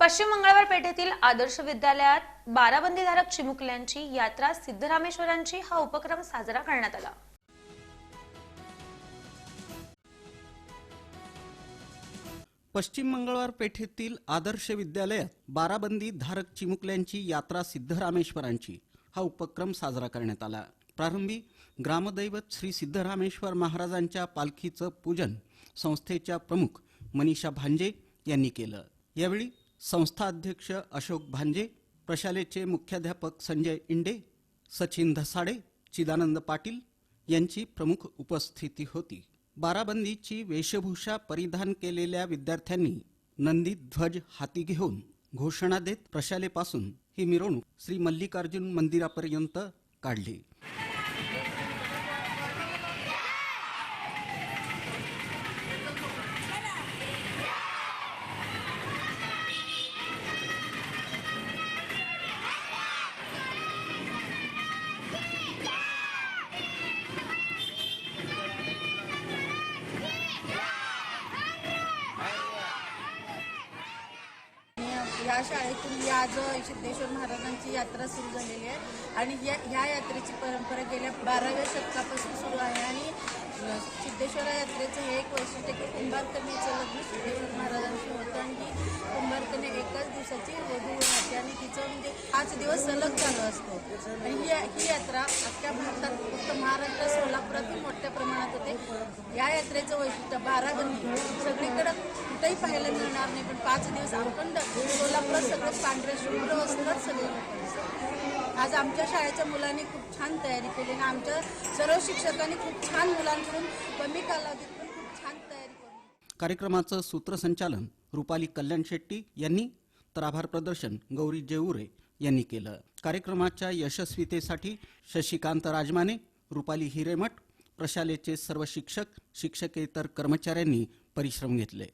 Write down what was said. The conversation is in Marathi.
पश्चिम मंगळवार पेठेतील आदर्श विद्यालयात बाराबंदीधारक चिमुकल्यांची यात्रा सिद्धरामेश्वरांची हा उपक्रम साजरा करण्यात आला. पश्चिम मंगळवार पेठेतील आदर्श विद्यालयात बाराबंदी धारक चिमुकल्यांची यात्रा सिद्धरामेश्वरांची हा उपक्रम साजरा करण्यात आला. प्रारंभी ग्रामदैवत श्री सिद्धरामेश्वर महाराजांच्या पालखीचं पूजन संस्थेच्या प्रमुख मनीषा भांजे यांनी केलं. यावेळी संस्थाध्यक्ष अशोक भांजे प्रशालेचे मुख्याध्यापक संजय इंडे सचिन धसाडे चिदानंद पाटील यांची प्रमुख उपस्थिती होती. बाराबंदीची वेशभूषा परिधान केलेल्या विद्यार्थ्यांनी नंदी ध्वज हाती घेऊन घोषणा देत प्रशालेपासून ही मिरवणूक श्री मल्लिकार्जुन मंदिरापर्यंत काढली. या शाळेतून या आज सिद्धेश्वर महाराजांची यात्रा सुरू झालेली आहे. आणि या ह्या यात्रेची परंपरा गेल्या बाराव्या शतकापासून सुरू आहे. आणि सिद्धेश्वर यात्रेचं हे एक वैशिष्ट्य की कुंभारकन्याचं पाच दिवस सलग चालू असतो. आणि ही ही यात्रा अख्ख्या भारतात फक्त महाराष्ट्र सोलापुरातून मोठ्या प्रमाणात होते. या यात्रेचं वैशिष्ट्य बाराबंदी सगळीकडं कुठेही पाहायला मिळणार नाही पण पाच दिवस अखंड सोलापुरात सगळं पांढरे शुभ्र वस्त्रात सगळे आज आमच्या शाळेच्या मुलांनी खूप छान तयारी केली आणि आमच्या सर्व शिक्षकांनी खूप छान मुलांकडून कमी कालावधीत पण खूप छान तयारी केली कार्यक्रमाचं सूत्रसंचालन रुपाली कल्याण शेट्टी यांनी तर आभार प्रदर्शन गौरी जेऊरे यांनी केलं. कार्यक्रमाच्या यशस्वीतेसाठी शशिकांत राजमाने रुपाली हिरेमठ प्रशालेचे सर्व शिक्षक शिक्षकेतर कर्मचाऱ्यांनी परिश्रम घेतले.